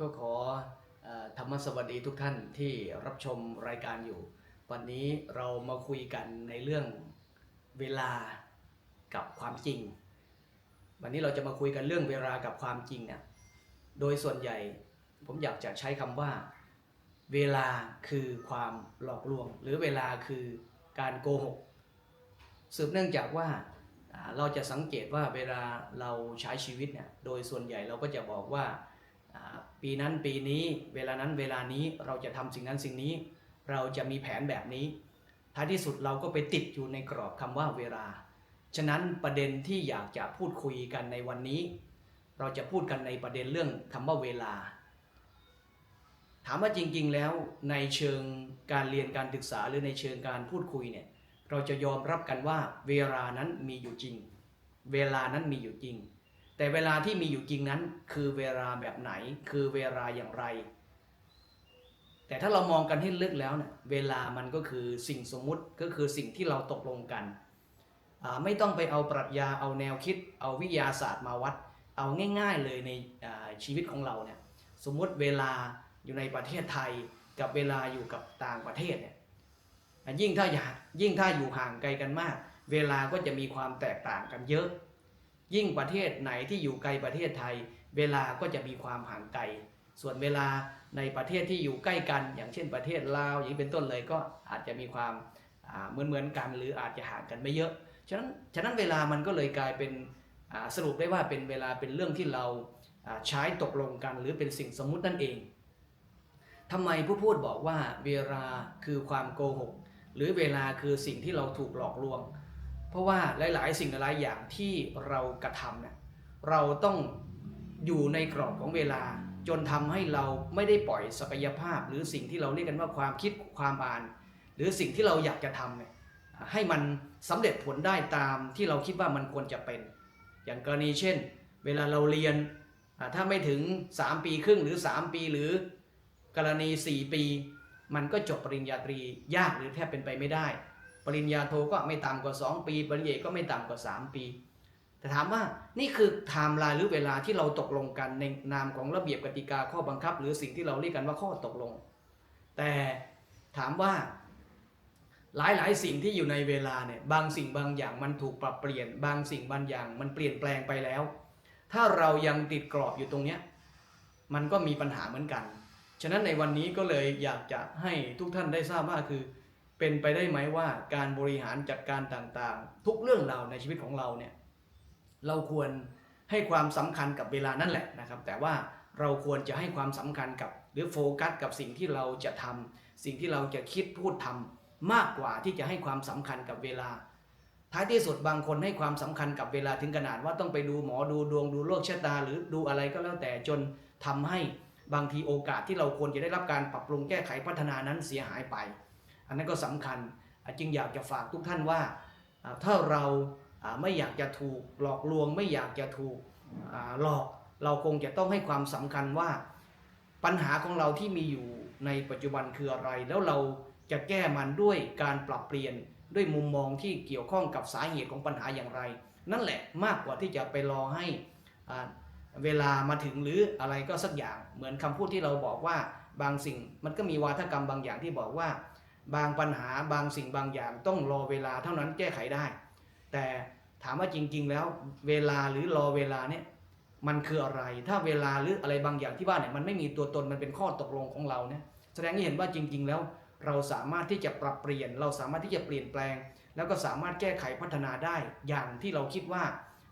ก็ขอธรรมสวัสดีทุกท่านที่รับชมรายการอยู่ วันนี้เรามาคุยกันในเรื่องเวลากับความจริง วันนี้เราจะมาคุยกันเรื่องเวลากับความจริงเนี่ยโดยส่วนใหญ่ผมอยากจะใช้คำว่า เวลาคือความหลอกลวง หรือเวลาคือการโกหกสืบเนื่องจากว่าเราจะสังเกตว่าเวลาเราใช้ชีวิตเนี่ยโดยส่วนใหญ่เราก็จะบอกว่า ปีนั้นปีนี้เวลานั้นเวลานี้เราจะทำสิ่งนั้นสิ่งนี้ เราจะมีแผนแบบนี้ ท้ายที่สุดเราก็ไปติดอยู่ในกรอบคำว่าเวลา ฉะนั้นประเด็นที่อยากจะพูดคุยกันในวันนี้ เราจะพูดกันในประเด็นเรื่องคำว่าเวลา ถามว่าจริงๆแล้วในเชิงการเรียนการศึกษาหรือในเชิงการพูดคุยเนี่ยเราจะยอมรับกันว่าเวลานั้นมีอยู่จริง เวลานั้นมีอยู่จริง แต่เวลาที่มีอยู่จริงนั้น คือเวลาแบบไหน คือเวลาอย่างไร แต่ถ้าเรามองกันให้ลึกแล้วเนี่ยเวลามันก็คือสิ่งสมมุติก็คือสิ่งที่เราตกลงกันไม่ต้องไปเอาปรัชญาเอาแนวคิด เอาวิทยาศาสตร์มาวัด เอาง่าย ๆเลยในชีวิตของเราเนี่ยสมมุติเวลาอยู่ในประเทศไทยกับเวลาอยู่กับต่างประเทศเนี่ยยิ่งถ้าอยากยิ่งถ้าอยู่ห่างไกลกันมาก เวลาก็จะมีความแตกต่างกันเยอะ ยิ่งประเทศไหนที่อยู่ไกลประเทศไทย เวลาก็จะมีความห่างไกล ส่วนเวลาในประเทศที่อยู่ใกล้กัน อย่างเช่นประเทศลาวอย่างเป็นต้นเลยก็อาจจะมีความเหมือนเหมือนๆกัน หรืออาจจะห่างกันไม่เยอะ ฉะนั้นฉะนั้นเวลามันก็เลยกลายเป็นสรุปได้ว่าเป็นเวลาเป็นเรื่องที่เราใช้ตกลงกัน หรือเป็นสิ่งสมมุตินั่นเองทำไมผู้พูดบอกว่าเวลาคือความโกหก หรือเวลาคือสิ่งที่เราถูกหลอกลวง เพราะว่าหลาย ๆ สิ่งหลายอย่างที่เรากระทำเนี่ยเราต้องอยู่ในกรอบของเวลา จนทำให้เราไม่ได้ปล่อยศักยภาพ หรือสิ่งที่เราเรียกกันว่าความคิดความอ่าน หรือสิ่งที่เราอยากจะทำเนี่ยให้มันสำเร็จผลได้ตามที่เราคิดว่ามันควรจะเป็น อย่างกรณีเช่น เวลาเราเรียนถ้าไม่ถึง 3 ปีครึ่งหรือ 3 ปีหรือกรณี 4 ปี มันก็จบปริญญาตรียากหรือแทบเป็นไปไม่ได้ ปริญญาโทก็ไม่ต่ำกว่า 2 ปี ปริญญาเอกก็ไม่ต่ำกว่า 3 ปี แต่ถามว่านี่คือไทม์ไลน์หรือเวลาที่เราตกลงกันในนามของระเบียบกติกาข้อบังคับ หรือสิ่งที่เราเรียกกันว่าข้อตกลง แต่ถามว่าหลายหลายๆสิ่งที่อยู่ในเวลาเนี่ยบางสิ่งบางอย่างมันถูกปรับเปลี่ยน บางสิ่งบางอย่างมันเปลี่ยนแปลงไปแล้ว ถ้าเรายังติดกรอบอยู่ตรงเนี้ยมันก็มีปัญหาเหมือนกัน ฉะนั้นในวันนี้ก็เลยอยากจะให้ทุกท่านได้ทราบว่าคือ เป็นไปได้ไหมว่าการบริหารจัดการต่างๆ ทุกเรื่องราวในชีวิตของเราเนี่ยเราควรให้ความสำคัญกับเวลานั่นแหละนะครับ แต่ว่าเราควรจะให้ความสำคัญกับหรือโฟกัสกับสิ่งที่เราจะทำสิ่งที่เราจะคิดพูดทำมากกว่าที่จะให้ความสำคัญกับเวลา ท้ายที่สุดบางคนให้ความสำคัญกับเวลาถึงขนาดว่าต้องไปดูหมอดูดวงดูโลกชะตา หรือดูอะไรก็แล้วแต่จนทำให้บางทีโอกาสที่เราควรจะได้รับการปรับปรุงแก้ไขพัฒนานั้นเสียหายไป อันนั้นก็สำคัญจึงอยากจะฝากทุกท่านว่า ถ้าเราไม่อยากจะถูกหลอกลวง ไม่อยากจะถูกหลอกเราคงจะต้องให้ความสำคัญว่าปัญหาของเราที่มีอยู่ในปัจจุบันคืออะไร แล้วเราจะแก้มันด้วยการปรับเปลี่ยนด้วยมุมมองที่เกี่ยวข้องกับสาเหตุของปัญหาอย่างไร นั่นแหละมากกว่าที่จะไปรอให้อ่าเวลามาถึงหรืออะไรก็สักอย่างเหมือนคำพูดที่เราบอกว่าบางสิ่งมันก็มีวาทกรรมบางอย่างที่บอกว่า บางปัญหาบางสิ่งบางอย่างต้องรอเวลาเท่านั้นแก้ไขได้ แต่ถามว่าจริง ๆ แล้วเวลาหรือรอเวลาเนี่ยมันคืออะไร ถ้าเวลาหรืออะไรบางอย่างที่ว่านเนี่ยมันไม่มีตัวตนมันเป็นข้อตกลงของเราเนี่ยแสดงให้เห็นว่าจริง ๆ แล้วเราสามารถที่จะปรับเปลี่ยน เราสามารถที่จะเปลี่ยนแปลง แล้วก็สามารถแก้ไขพัฒนาได้อย่างที่เราคิดว่า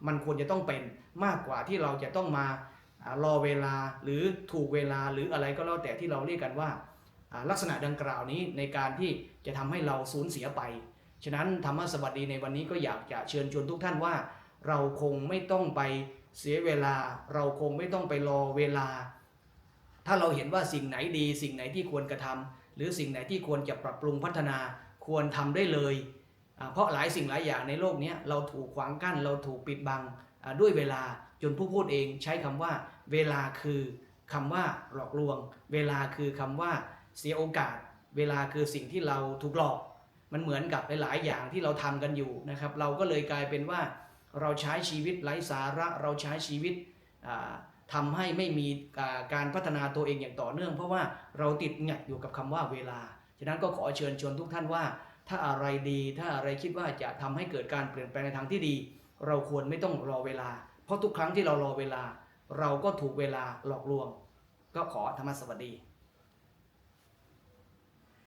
มันควรจะต้องเป็นมากกว่าที่เราจะต้องมารอเวลาหรือถูกเวลาหรืออะไรก็แล้วแต่ที่เราเรียกกันว่า ลักษณะดังกล่าวนี้ในการที่จะทำให้เราสูญเสียไป ฉะนั้นธรรมสวัสดีในวันนี้ก็อยากจะเชิญชวนทุกท่านว่า เราคงไม่ต้องไปเสียเวลา เราคงไม่ต้องไปรอเวลา ถ้าเราเห็นว่าสิ่งไหนดี สิ่งไหนที่ควรกระทำหรือสิ่งไหนที่ควรจะปรับปรุงพัฒนาควรทำได้เลย เพราะหลายสิ่งหลายอย่างในโลกนี้เราถูกขวางกั้น เราถูกปิดบังด้วยเวลาจนผู้พูดเองใช้คำว่า เวลาคือคำว่าหลอกลวง เวลาคือคำว่า เสียโอกาสเวลาคือสิ่งที่เราถูกหลอก มันเหมือนกับหลาย ๆ อย่างที่เราทำกันอยู่นะครับ เราก็เลยกลายเป็นว่าเราใช้ชีวิตไร้สาระเราใช้ชีวิตอ่าทำให้ไม่มีการพัฒนาตัวเองอย่างต่อเนื่อง เพราะว่าเราติดแงกอยู่กับคำว่าเวลา ฉะนั้นก็ขอเชิญชวนทุกท่านว่า ถ้าอะไรดีถ้าอะไรคิดว่าจะทำให้เกิดการเปลี่ยนแปลงในทางที่ดี เราควรไม่ต้องรอเวลา เพราะทุกครั้งที่เรารอเวลา เราก็ถูกเวลาหลอกลวง ก็ขอธรรมสวัสดี